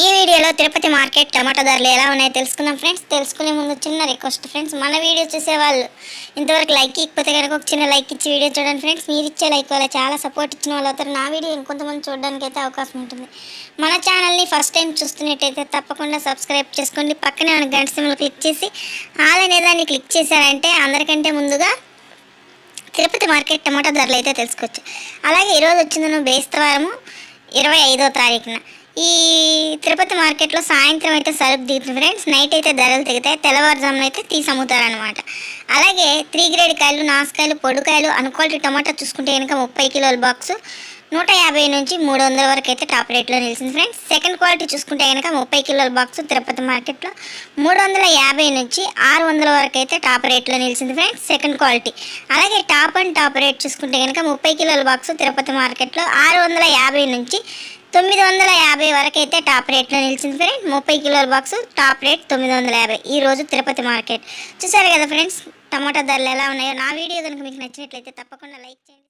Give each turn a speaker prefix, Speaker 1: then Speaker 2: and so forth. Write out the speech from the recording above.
Speaker 1: ఈ వీడియోలో తిరుపతి మార్కెట్ టమాటా ధరలు ఎలా ఉన్నాయో తెలుసుకుందాం ఫ్రెండ్స్. తెలుసుకునే ముందు చిన్న రిక్వెస్ట్ ఫ్రెండ్స్. మన వీడియో చూసే వాళ్ళు ఇంతవరకు లైక్ ఇకపోతే కనుక ఒక చిన్న లైక్ ఇచ్చి వీడియో చూడండి ఫ్రెండ్స్. మీరు ఇచ్చే లైక్ వల్ల చాలా సపోర్ట్ ఇచ్చిన వాళ్ళు అవుతారు. నా వీడియో ఇంకొంతమంది చూడడానికి అయితే అవకాశం ఉంటుంది. మన ఛానల్ని ఫస్ట్ టైం చూస్తున్నట్టయితే తప్పకుండా సబ్స్క్రైబ్ చేసుకోండి. పక్కనే మన గంట సింబల్ క్లిక్ చేసి ఆల్ అనే దాన్ని క్లిక్ చేశారంటే అందరికంటే ముందుగా తిరుపతి మార్కెట్ టమాటా ధరలు అయితే తెలుసుకోవచ్చు. అలాగే ఈరోజు వచ్చిందను బేస్తవారము ఇరవై ఐదో తారీఖున. ఈ తిరుపతి మార్కెట్లో సాయంత్రం అయితే సరుకు దిగుతుంది ఫ్రెండ్స్. నైట్ అయితే ధరలు దిగుతాయి తెల్లవారుజామున అయితే తీసి అమ్ముతారనమాట అలాగే త్రీ గ్రేడ్ కాయలు నాసుకాయలు పొడుకాయలు అనుకోటి టమాటా చూసుకుంటే కనుక ముప్పై కిలోల బాక్సు నూట యాభై నుంచి మూడు వందల వరకు అయితే టాప్ రేట్లో నిలిచింది ఫ్రెండ్స్. సెకండ్ క్వాలిటీ చూసుకుంటే కనుక ముప్పై కిలోల బాక్స్ తిరుపతి మార్కెట్లో మూడు వందల యాభై నుంచి ఆరు వందల వరకు అయితే టాప్ రేట్లో నిలిచింది ఫ్రెండ్స్. Second quality. అలాగే టాప్ అండ్ టాప్ రేట్ చూసుకుంటే కనుక ముప్పై కిలోల బాక్స్ తిరుపతి మార్కెట్లో ఆరు వందల యాభై నుంచి తొమ్మిది వందల యాభై వరకు అయితే టాప్ రేట్లో నిలిచింది ఫ్రెండ్. ముప్పై కిలోల బాక్స్ టాప్ రేట్ తొమ్మిది వందల యాభై. ఈరోజు తిరుపతి మార్కెట్. చూసారు కదా ఫ్రెండ్స్ టమాటా ధరలు ఎలా ఉన్నాయో? నా వీడియో కనుక మీకు నచ్చినట్లయితే తప్పకుండా లైక్ చేయండి.